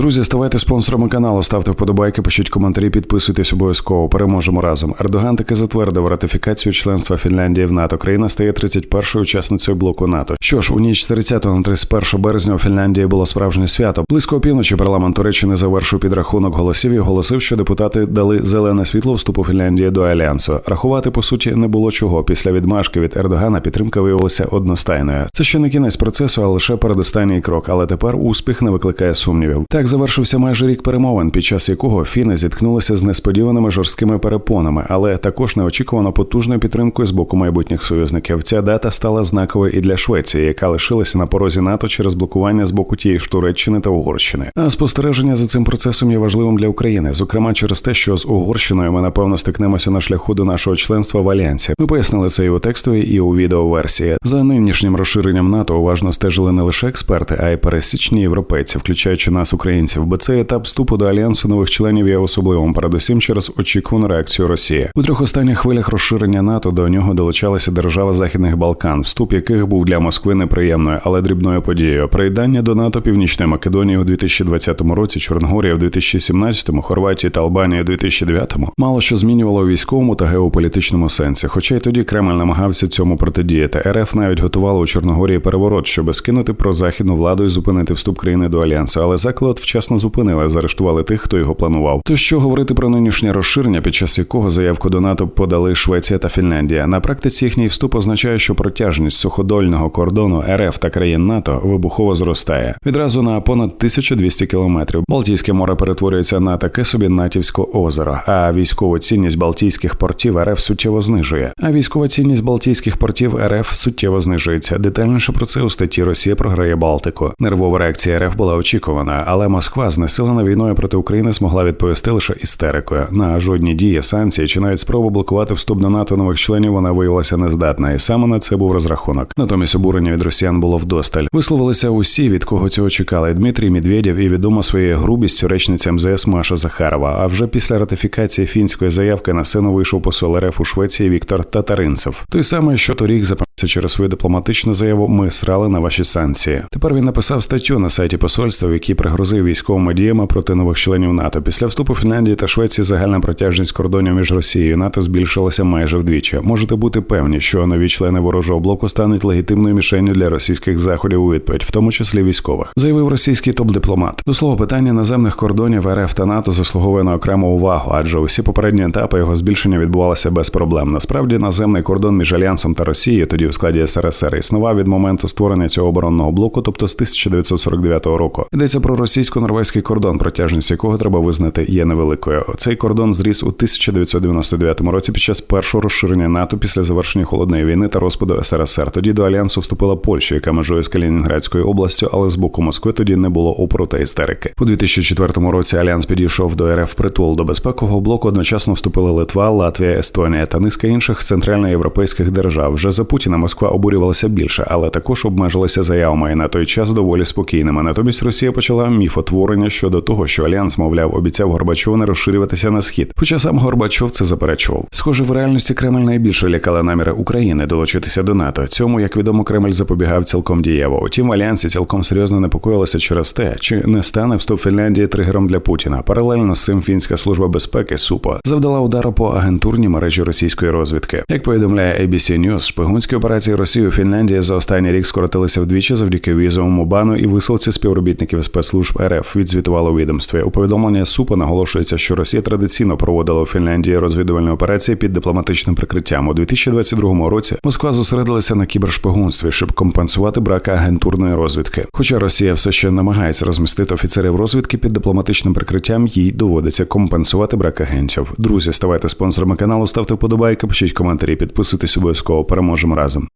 Друзі, ставайте спонсорами каналу, ставте вподобайки, пишіть коментарі, підписуйтесь обов'язково. Переможемо разом. Ердоган таки затвердив ратифікацію членства Фінляндії в НАТО. Країна стає 31-ю учасницею блоку НАТО. Що ж, у ніч з 30 на 31 березня у Фінляндії було справжнє свято. Близько опівночі парламент Туреччини завершив підрахунок голосів і оголосив, що депутати дали зелене світло вступу Фінляндії до альянсу. Рахувати по суті не було чого. Після відмашки від Ердогана підтримка виявилася одностайною. Це ще не кінець процесу, а лише передостанній крок. Але тепер успіх не викликає сумнівів. Так завершився майже рік перемовин, під час якого фіни зіткнулися з несподіваними жорсткими перепонами, але також неочікувано потужною підтримкою з боку майбутніх союзників. Ця дата стала знаковою і для Швеції, яка лишилася на порозі НАТО через блокування з боку тієї ж Туреччини та Угорщини. А спостереження за цим процесом є важливим для України, зокрема через те, що з Угорщиною ми напевно стикнемося на шляху до нашого членства в альянсі. Ми пояснили це і у текстовій, і у відеоверсії. За нинішнім розширенням НАТО уважно стежили не лише експерти, а й пересічні європейці, включаючи нас, українців. Бо цей етап вступу до альянсу нових членів є особливим, передусім через очікувану реакцію Росії. У трьох останніх хвилях розширення НАТО до нього долучалися держави Західних Балкан, вступ яких був для Москви неприємною, але дрібною подією. Приєднання до НАТО Північної Македонії у 2020 році, Чорногорія в 2017, Хорватії та Албанії у 2009 мало що змінювало у військовому та геополітичному сенсі. Хоча й тоді Кремль намагався цьому протидіяти. РФ навіть готувала у Чорногорії переворот, щоб скинути прозахідну владу і зупинити вступ країни до альянсу. Але заклад вчасно зупинили, заарештували тих, хто його планував. То що говорити про нинішнє розширення, під час якого заявку до НАТО подали Швеція та Фінляндія. На практиці їхній вступ означає, що протяжність суходольного кордону РФ та країн НАТО вибухово зростає відразу на понад 1200 кілометрів. Балтійське море перетворюється на таке собі натівське озеро. А військову цінність Балтійських портів РФ суттєво знижує. А військова цінність Балтійських портів РФ суттєво знижується. Детальніше про це у статті Росія програє Балтику. Нервова реакція РФ була очікувана, але Москва, знесилена війною проти України, змогла відповісти лише істерикою. На жодні дії санкції чи навіть спробу блокувати вступ до НАТО нових членів вона виявилася нездатна, і саме на це був розрахунок. Натомість обурення від росіян було вдосталь. Висловилися усі, від кого цього чекали. Дмитрій Медведєв і відома своєю грубістю речниця МЗС Маша Захарова. А вже після ратифікації фінської заявки на сцену вийшов посол РФ у Швеції Віктор Татаринцев. Той самий, що торік запам'ятався через свою дипломатичну заяву. Ми срали на ваші санкції. Тепер він написав статтю на сайті посольства, в якій пригрозив військовими діями проти нових членів НАТО. Після вступу Фінляндії та Швеції загальна протяжність кордонів між Росією і НАТО збільшилася майже вдвічі. Можете бути певні, що нові члени ворожого блоку стануть легітимною мішенню для російських заходів у відповідь, в тому числі військових, заявив російський топ-дипломат. До слова, питання наземних кордонів РФ та НАТО заслуговує на окрему увагу, адже усі попередні етапи його збільшення відбувалися без проблем. Насправді, наземний кордон між альянсом та Росією, тоді в складі СРСР, існував від моменту створення цього оборонного блоку, тобто з 1949 року. Йдеться про російсько-норвезький кордон, протяжність якого треба визнати є невеликою. Цей кордон зріс у 1999 році під час першого розширення НАТО після завершення холодної війни та розпаду СРСР. Тоді до альянсу вступила Польща, яка межує з Калінінградською областю, але з боку Москви тоді не було опору та істерики. У 2004 році альянс підійшов до РФ притул до безпекового блоку. Одночасно вступили Литва, Латвія, Естонія та низка інших центральноєвропейських держав. Вже за Путіна Москва обурювалася більше, але також обмежилася заявами і на той час доволі спокійними. Натомість Росія почала міфотворення щодо того, що альянс, мовляв, обіцяв Горбачову не розширюватися на схід. Хоча сам Горбачов це заперечував. Схоже, в реальності Кремль найбільше лякала наміри України долучитися до НАТО. Цьому, як відомо, Кремль запобігав цілком дієво. Утім, в альянсі цілком серйозно непокоїлися через те, чи не стане вступ Фінляндії тригером для Путіна. Паралельно з цим фінська служба безпеки СУПО завдала удару по агентурній мережі російської розвідки. Як повідомляє ABC News, шпигунські операції Росії у Фінляндії за останній рік скоротилися вдвічі завдяки візовому бану і висилці співробітників спецслужб РФ. Відзвітувало відомстві. У повідомленні СУПО наголошується, що Росія традиційно проводила у Фінляндії розвідувальні операції під дипломатичним прикриттям. У 2022 році Москва зосередилася на кібершпигунстві, щоб компенсувати брак агентурної розвідки. Хоча Росія все ще намагається розмістити офіцерів розвідки під дипломатичним прикриттям, їй доводиться компенсувати брак агентів. Друзі, ставайте спонсорами каналу, ставте вподобайки, пишіть коментарі, підписуйтесь обов'язково. Переможемо разом.